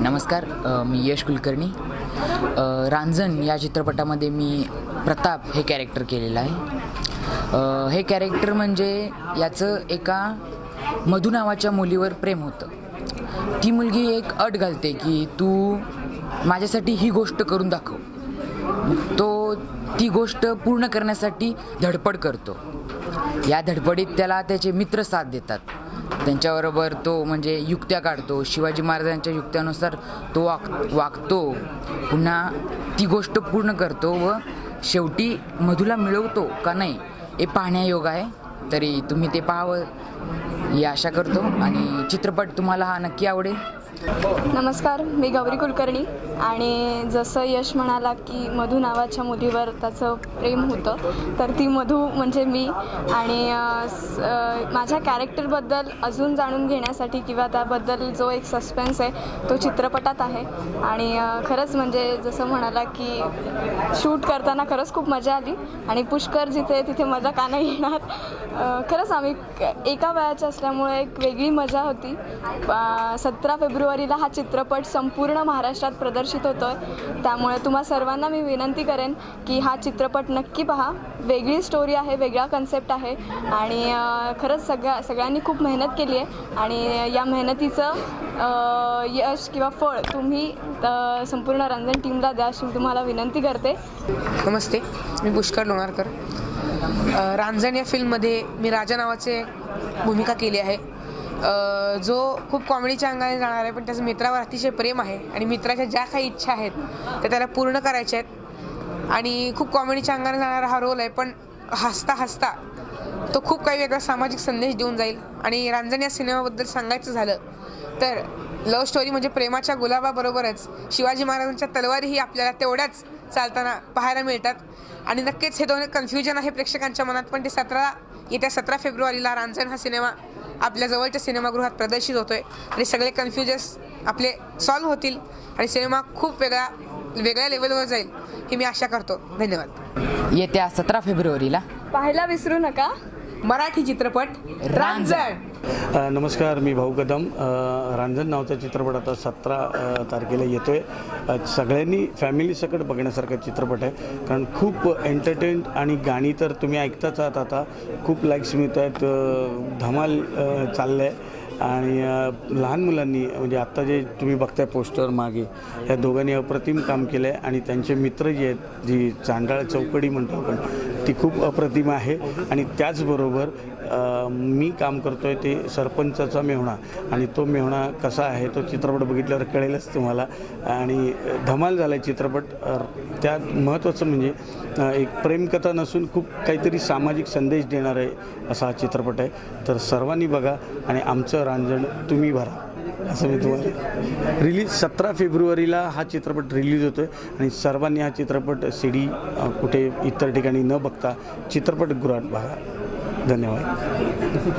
नमस्कार मी यश कुलकर्णी. अ, रांजण या चित्रपटामध्ये मी प्रताप हे कॅरेक्टर केलेलं आहे. हे कॅरेक्टर म्हणजे याचं एका मधू नावाच्या मुलीवर प्रेम होतं. ती मुलगी एक अट घालते की तू माझ्यासाठी ही गोष्ट करून दाखव. तो ती गोष्ट पूर्ण करण्यासाठी धडपड करतो. या धडपडीत त्याला त्याचे मित्र साथ देतात. त्यांच्याबरोबर तो म्हणजे युक्त्या काढतो. शिवाजी महाराजांच्या युक्त्यानुसार तो वाग वागतो. पुन्हा ती गोष्ट पूर्ण करतो व शेवटी मधुला मिळवतो का नाही हे पाहण्यायोग आहे. तरी तुम्ही ते पाहावं ही आशा करतो. आणि चित्रपट तुम्हाला हा नक्की आवडेल. नमस्कार मी गौरी कुलकर्णी. आणि जसं यश म्हणाला की मधू नावाच्या मुलीवर त्याचं प्रेम होतं तर ती मधू म्हणजे मी. आणि स- माझ्या कॅरेक्टरबद्दल अजून जाणून घेण्यासाठी किंवा त्याबद्दल जो एक सस्पेन्स आहे तो चित्रपटात आहे. आणि खरंच म्हणजे जसं म्हणाला की शूट करताना खरंच खूप मजा आली. आणि पुष्कर जिथे तिथे मजा का नाही येणार. खरंच आम्ही एका वयाच्या असल्यामुळे एक वेगळी मजा होती. सतरा फेब्रुवारी फेब्रुवारीला हा चित्रपट संपूर्ण महाराष्ट्रात प्रदर्शित होतो आहे त्यामुळे तुम्हा सर्वांना मी विनंती करेन की हा चित्रपट नक्की पहा. वेगळी स्टोरी आहे वेगळा कन्सेप्ट आहे आणि खरंच सगळ्या सगळ्यांनी खूप मेहनत केली आहे आणि या मेहनतीचं यश किंवा फळ तुम्ही संपूर्ण रंजन टीमला द्या अशी मी तुम्हाला विनंती करते. नमस्ते मी पुष्कर लोणारकर. रांजण या फिल्ममध्ये मी राजा नावाचे भूमिका केली आहे. जो खूप कॉमेडीच्या अंगाने जाणार आहे पण त्याचं मित्रावर अतिशय प्रेम आहे आणि मित्राच्या ज्या काही इच्छा आहेत त्या त्याला पूर्ण करायच्या आहेत. आणि खूप कॉमेडीच्या अंगाने जाणारा हा रोल आहे पण हसता हसता तो खूप काही वेगळा सामाजिक संदेश देऊन जाईल. आणि रांजण या सिनेमाबद्दल सांगायचं झालं तर लव्ह स्टोरी म्हणजे प्रेमाच्या गुलाबाबरोबरच शिवाजी महाराजांच्या तलवारीही आपल्याला तेवढ्याच चालताना पाहायला मिळतात. आणि नक्कीच हे दोन कन्फ्युजन आहे प्रेक्षकांच्या मनात पण ते सतरा येत्या सतरा फेब्रुवारीला रांजण हा सिनेमा आपल्या जवळच्या सिनेमागृहात प्रदर्शित होतोय. आणि सगळे कन्फ्युजन्स आपले सॉल्व्ह होतील. आणि सिनेमा खूप वेगळा वेगळ्या लेवलवर जाईल ही मी आशा करतो. धन्यवाद. येत्या सतरा फेब्रुवारीला. पाहायला विसरू नका. मराठी चित्रपट रांजण. नमस्कार मी भाऊ कदम. रांजण नावाचा चित्रपट आता सतरा तारखेला येतो आहे सगळ्यांनी फॅमिलीसकट बघण्यासारखा चित्रपट आहे. कारण खूप एंटरटेन आणि गाणी तर तुम्ही ऐकताच आहात आता. खूप लाईक्स मिळत आहेत धमाल चाललं आहे आणि लहान मुलांनी म्हणजे आत्ता जे तुम्ही बघताय पोस्टर मागे या दोघांनी अप्रतिम काम केलं आहे आणि त्यांचे मित्र जे आहेत जी चांडाळ चौकडी म्हणतो आपण ती खूप अप्रतिम आहे. आणि त्याचबरोबर मी काम करतो आहे ते सरपंचाचा मेहणा आणि तो मेहणा कसा आहे तो चित्रपट बघितल्यावर कळेलच तुम्हाला. आणि धमाल झाला आहे चित्रपट त्यात महत्त्वाचं म्हणजे एक प्रेमकथा नसून खूप काहीतरी सामाजिक संदेश देणार आहे असा हा चित्रपट आहे. तर सर्वांनी बघा आणि आमचं रांजण तुम्ही भरा. असं मी तुम्हाला रिलीज सतरा फेब्रुवारीला हा चित्रपट रिलीज होतो आहे आणि सर्वांनी हा चित्रपट सी डी कुठे इतर ठिकाणी न बघता चित्रपटगृहात बघा. धन्यवाद.